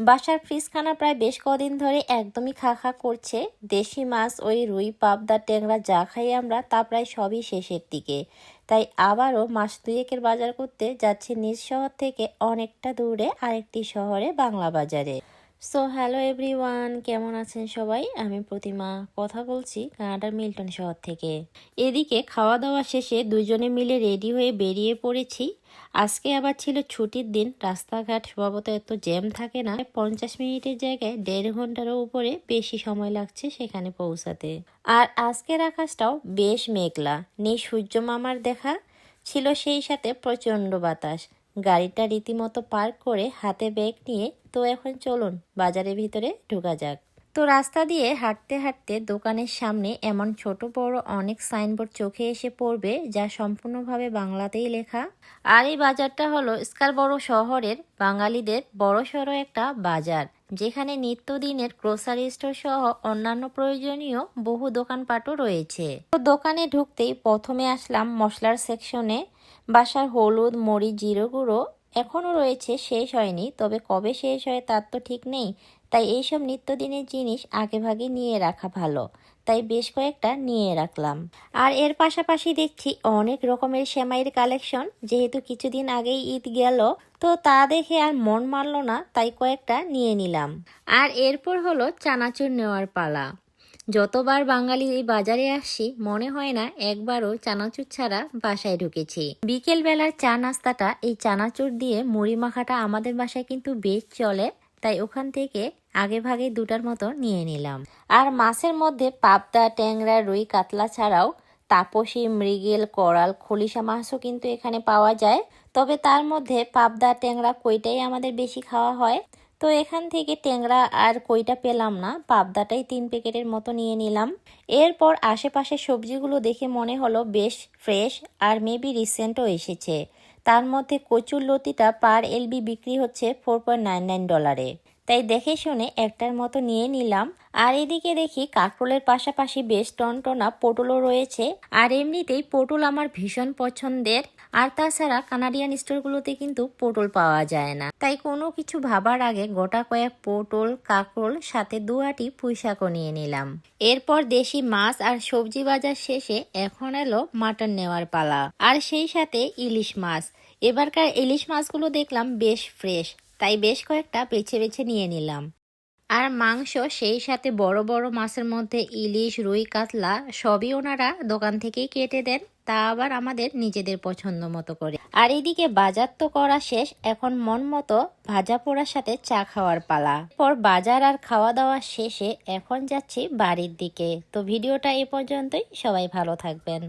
বাসার ফ্রিজখানা প্রায় বেশ কদিন ধরে একদমই খা খা করছে। দেশি মাছ, ওই রুই, পাবদা, ট্যাংরা যা খাই আমরা, তা প্রায় সবই শেষের দিকে। তাই আবারও মাস দুয়েকের বাজার করতে যাচ্ছে নিজ শহর থেকে অনেকটা দূরে আরেকটি শহরে, বাংলা বাজারে। সো হ্যালো এভরিওয়ান কেমন আছেন সবাই? আমি প্রতিমা, কথা বলছি কানাডার মিল্টন শহর থেকে। এদিকে খাওয়া দাওয়া শেষে দুজনে মিলে রেডি হয়ে বেরিয়ে পড়েছি। আজকে আবার ছিল ছুটির দিন, রাস্তাঘাট স্বভাবত এত জ্যাম থাকে না। পঞ্চাশ মিনিটের জায়গায় দেড় ঘন্টারও উপরে বেশি সময় লাগছে সেখানে পৌঁছাতে। আর আজকের আকাশটাও বেশ মেঘলা, নেই সূর্য মামার দেখা, ছিল সেই সাথে প্রচণ্ড বাতাস। গাড়িটা রীতিমতো পার্ক করে হাতে ব্যাগ নিয়ে, তো এখন চলুন, বাজারের ভিতরে ঢোকা যাক। তো রাস্তা দিয়ে হাঁটতে হাঁটতে দোকানের সামনে এমন ছোট, বড় অনেক সাইনবোর্ড চোখে এসে পড়বে, যা সম্পূর্ণভাবে বাংলাতেই লেখা। আর এই বাজারটা হলো স্কার বড় শহরের বাঙালিদের বড় সড়ো একটা বাজার, যেখানে নিত্যদিনের গ্রোসারি স্টোর সহ অন্যান্য প্রয়োজনীয় বহু দোকানপাটও রয়েছে। তো দোকানে ঢুকতেই প্রথমে আসলাম মশলার সেকশনে বাসার হলুদ, মরিচ, জিরো গুঁড়ো এখনও রয়েছে, শেষ হয়নি। তবে কবে শেষ হয় তার তো ঠিক নেই। তাই এইসব নিত্যদিনের জিনিস আগেভাগে নিয়ে রাখা ভালো। তাই বেশ কয়েকটা নিয়ে রাখলাম। আর এর পাশাপাশি দেখছি অনেক রকমের সেমাইয়ের কালেকশন। যেহেতু কিছুদিন আগেই ঈদ গেল, তো তা দেখে আর মন মারল না, তাই কয়েকটা নিয়ে নিলাম। আর এরপর হলো চানাচুর নেওয়ার পালা। যতবার বাঙালি এই বাজারে আসছি মনে হয় না একবারও চানাচুর ছাড়া বাসায় ঢুকেছি। বিকেল বেলার চা নাস্তাটা, এই চানাচুর দিয়ে মুড়ি মাখাটা আমাদের বাসায় কিন্তু বেশ চলে, তাই ওখান থেকে আগে ভাগে দুটার মতো নিয়ে নিলাম। আর মাছের মধ্যে পাবদা, ট্যাংরা, রুই, কাতলা ছাড়াও তাপসী, মৃগেল করাল খলিশা মাছও কিন্তু এখানে পাওয়া যায়। তবে তার মধ্যে পাবদা, ট্যাংরা কইটাই আমাদের বেশি খাওয়া হয়। তো এখান থেকে ট্যাংরা আর কইটা পেলাম না। পাবদাটাই তিন প্যাকেটের মতো নিয়ে নিলাম। এরপর আশেপাশে সবজিগুলো দেখে মনে হলো বেশ ফ্রেশ আর মেবি রিসেন্টও এসেছে। তার মধ্যে কচুর লতিটা পার এলবি বিক্রি হচ্ছে ফোর পয়েন্ট নাইন নাইন ডলারে তাই দেখে শুনে একটার মতো নিয়ে নিলাম। আর এদিকে দেখি কাকরোলের পাশাপাশি বেশ টনটনা পটলও রয়েছে। আর এমনিতেই পটল আমার ভীষণ পছন্দের। আর তাছাড়া কানাডিয়ান স্টোরগুলোতে কিন্তু পটল পাওয়া যায় না। তাই কোনো কিছু ভাবার আগে গোটা কয়েক পটল, কাকরোল, সাথে দুয়াটি পুঁইশাকও নিয়ে নিলাম। এরপর দেশি মাছ আর সবজি বাজার শেষে এখন এলো মাটন নেওয়ার পালা। আর সেই সাথে ইলিশ মাছ। এবারকার ইলিশ মাছগুলো দেখলাম বেশ ফ্রেশ। তাই বেশ কয়েকটা বেছে বেছে নিয়ে নিলাম। আর মাংস সেই সাথে বড় বড় মাছের মধ্যে ইলিশ, রুই, কাতলা সবই ওনারা দোকান থেকেই কেটে দেন, তা আবার আমাদের নিজেদের পছন্দ মতো করে। আর এদিকে বাজার তো করা শেষ, এখন মন মতো ভাজা পোড়ার সাথে চা খাওয়ার পালা। পর বাজার আর খাওয়া দাওয়া শেষে এখন যাচ্ছি বাড়ির দিকে। তো ভিডিওটা এ পর্যন্তই, সবাই ভালো থাকবেন।